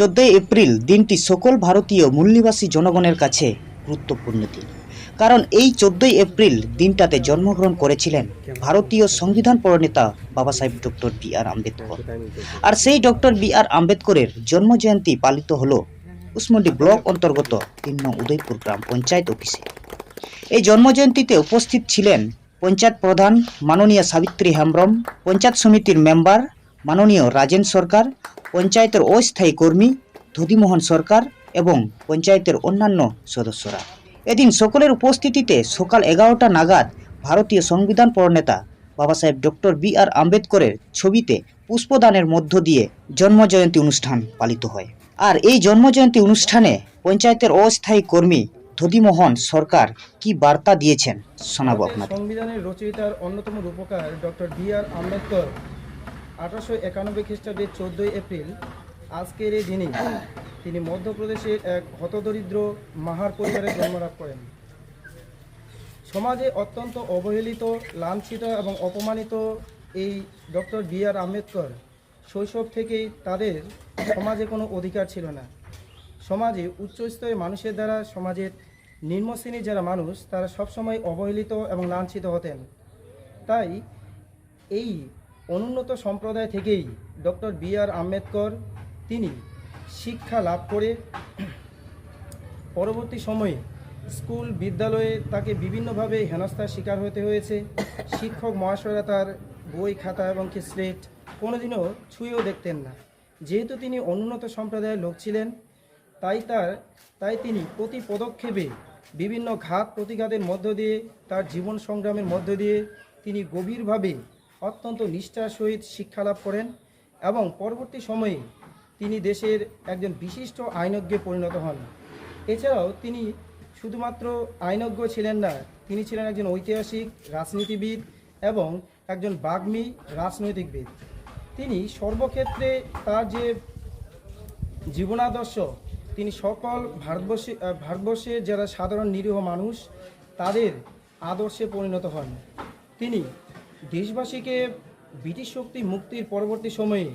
চোদ্দই এপ্রিল দিনটি সকল ভারতীয় মূল্যবাসী জনগণের কাছে গুরুত্বপূর্ণ দিন। কারণ এই চোদ্দই এপ্রিল দিনটাতে জন্মগ্রহণ করেছিলেন ভারতীয় সংবিধান প্রণেতা Baba Saheb doctor B R Ambedkar. আর সেই ডক্টর বি আর আম্বেদকরের জন্মজয়ন্তী পালিত হলো কুসমন্ডি ব্লক অন্তর্গত তিন উদয়পুর গ্রাম পঞ্চায়েত অফিসে। এই জন্মজয়ন্তীতে উপস্থিত ছিলেন পঞ্চায়েত প্রধান মাননীয় সাবিত্রী হেমব্রম, পঞ্চায়েত সমিতির মেম্বার মাননীয় রাজেন সরকার, পঞ্চায়েতের অস্থায়ী কর্মী ধুদিমোহন সরকার এবং পঞ্চায়েতের অন্যান্য সদস্যরা। এদিন সকলের উপস্থিতিতে সকাল এগারোটা নাগাদ ভারতীয় সংবিধান প্রণেতা বাবা সাহেব ডক্টর বি আর আম্বেদকরের ছবিতে পুষ্পদানের মধ্য দিয়ে জন্মজয়ন্তী অনুষ্ঠান পালিত হয়। আর এই জন্মজয়ন্তী অনুষ্ঠানে পঞ্চায়েতের অস্থায়ী কর্মী ধদিমোহন সরকার কি বার্তা দিয়েছেন, শোনাবো আপনাদের। সংবিধানের রচয়িতার অন্যতম রূপকার ডক্টর বি আর আম্বেদকর আঠারোশো একানব্বই খ্রিস্টাব্দের চোদ্দোই এপ্রিল, আজকের এই দিনে তিনি মধ্যপ্রদেশের এক হতদরিদ্র মাহার পরিবারে জন্মলাভ করেন। সমাজে অত্যন্ত অবহেলিত, লাঞ্ছিত এবং অপমানিত এই ডক্টর বি আর আম্বেদকর শৈশব থেকেই তাদের সমাজে কোনো অধিকার ছিল না। সমাজে উচ্চস্তরের মানুষের দ্বারা সমাজের নিম্ন শ্রেণির যারা মানুষ, তারা সবসময় অবহেলিত এবং লাঞ্ছিত হতেন। তাই এই অনুন্নত সম্প্রদায় থেকেই ডক্টর বি আর আম্বেদকর তিনি শিক্ষা লাভ করে পরবর্তী সময়ে স্কুল, বিদ্যালয়ে তাকে বিভিন্নভাবে হেনস্থার শিকার হতে হয়েছে। শিক্ষক মহাশয়রা তার বই, খাতা এবং কি স্লেট কোনোদিনও ছুঁয়েও দেখতেন না। যেহেতু তিনি অনুন্নত সম্প্রদায়ের লোক ছিলেন, তাই তার, তাই তিনি প্রতি পদক্ষেপে বিভিন্ন ঘাত প্রতিঘাতের মধ্য দিয়ে, তার জীবন সংগ্রামের মধ্য দিয়ে তিনি গভীরভাবে অত্যন্ত নিষ্ঠার সহিত শিক্ষা লাভ করেন এবং পরবর্তী সময়ে তিনি দেশের একজন বিশিষ্ট আইনজ্ঞে পরিণত হন। এছাড়াও তিনি শুধুমাত্র আইনজ্ঞ ছিলেন না তিনি ছিলেন একজন ঐতিহাসিক রাজনীতিবিদ এবং একজন বাগ্মী রাজনৈতিকবিদ। তিনি সর্বক্ষেত্রে তার যে জীবনাদর্শ তিনি সকল ভারতবর্ষে আহ, ভারতবর্ষের যারা সাধারণ নিরীহ মানুষ তাদের আদর্শে পরিণত হন। তিনি দেশবাসীকে ব্রিটিশ শক্তি মুক্তির পরবর্তী সময়ে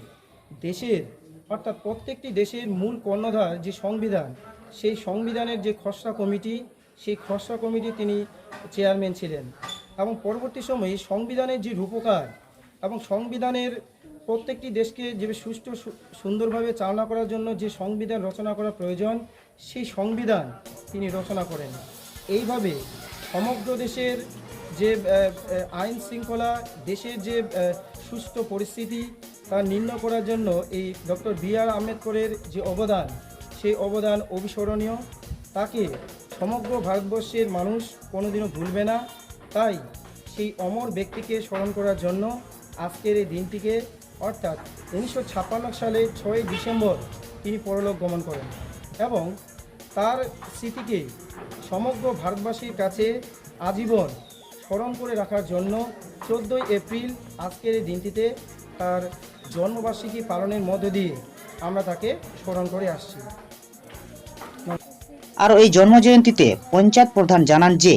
দেশের, অর্থাৎ প্রত্যেকটি দেশের মূল কর্ণধার যে সংবিধান, সেই সংবিধানের যে খসড়া কমিটি, সেই খসড়া কমিটি তিনি চেয়ারম্যান ছিলেন। এবং পরবর্তী সময়ে সংবিধানের যে রূপকার এবং সংবিধানের প্রত্যেকটি দেশকে যে সুষ্ঠু সুন্দরভাবে চালনা করার জন্য যে সংবিধান রচনা করা প্রয়োজন, সেই সংবিধান তিনি রচনা করেন। এইভাবে সমগ্র দেশের যে আইন শৃঙ্খলা দেশের যে সুস্থ পরিস্থিতি তা নির্ণয় করার জন্য এই ডক্টর বি আর আম্বেদকরের যে অবদান, সেই অবদান অবিস্মরণীয়। তাকে সমগ্র ভারতবর্ষের মানুষ কোনোদিনও ভুলবে না। তাই সেই অমর ব্যক্তিকে স্মরণ করার জন্য আজকের এই দিনটিকে, অর্থাৎ উনিশশো ছাপ্পান্ন সালে ছয় ডিসেম্বর, তিনি পরলোক গমন করেন এবং তার স্মৃতিকে সমগ্র ভারতবাসীর কাছে আজীবন স্মরণ করে রাখার জন্য চোদ্দোই এপ্রিল আজকের এই দিনটিতে তার জন্মবার্ষিকী পালনের মধ্য দিয়ে আমরা তাকে স্মরণ করে আসছি। আর এই জন্মজয়ন্তীতে পঞ্চায়েত প্রধান জানান যে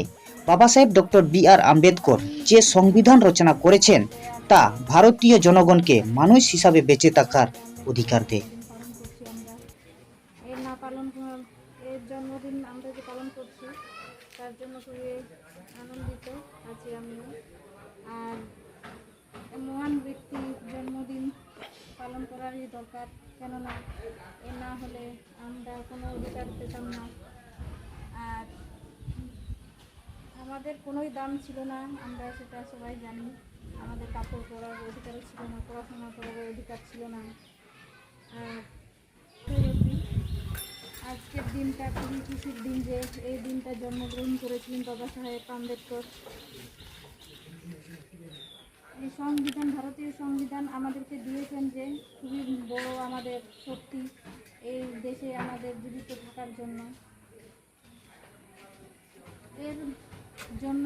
বাবা Saheb doctor B R Ambedkar যে সংবিধান রচনা করেছেন তা ভারতীয় জনগণকে মানুষ হিসাবে বেঁচে থাকার অধিকার দেয়। করছি আমরা এর না পালন করা- এর জন্মদিন আমরা যে পালন করছি তার জন্য খুবই আনন্দিত, আছি আমিও। আর মহান ব্যক্তি জন্মদিন পালন করারই দরকার, কেননা এ না হলে আমরা কোনো অধিকার পেতাম না। আর আমাদের কোনোই দাম ছিল না, আমরা সেটা সবাই জানি। আমাদের কাপড় পরার অধিকারও ছিল না, পড়াশোনা করার অধিকার ছিল না। আর আজকের দিনটা খুবই খুশির দিন যে এই দিনটা জন্মগ্রহণ করেছিলেন বাবা সাহেব আম্বেদকর। এই সংবিধান, ভারতীয় সংবিধান আমাদেরকে দিয়েছেন যে খুবই বড় আমাদের শক্তি এই দেশে আমাদের জীবিত থাকার জন্য। এর জন্য